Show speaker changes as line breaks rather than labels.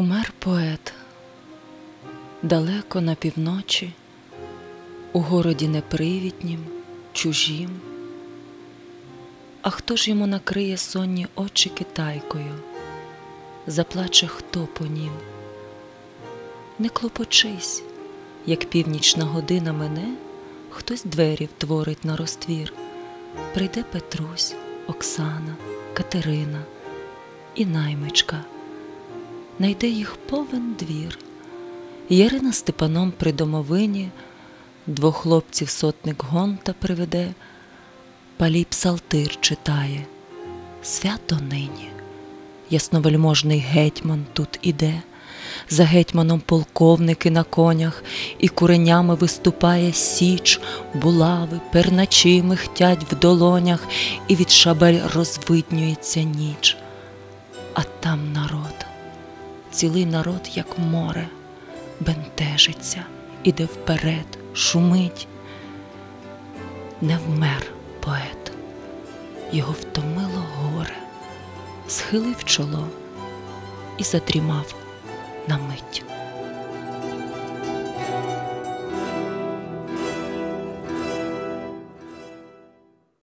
Умер поет далеко на півночі, у городі непривітнім, чужім. А хто ж йому накриє сонні очі китайкою, заплаче хто по нім? Не клопочись, як північна година мене, хтось двері втворить на розтвір. Прийде Петрусь, Оксана, Катерина і наймичка найде їх повен двір. Ярина Степаном при домовині, двох хлопців сотник гонта приведе, палій псалтир читає, свято нині. Ясновельможний гетьман тут іде, за гетьманом полковники на конях, і куренями виступає січ, булави, перначі михтять в долонях, і від шабель розвиднюється ніч. А там народ цілий народ, як море, бентежиться, іде вперед, шумить. Не вмер поет, його втомило горе, схилив чоло і задрімав на мить.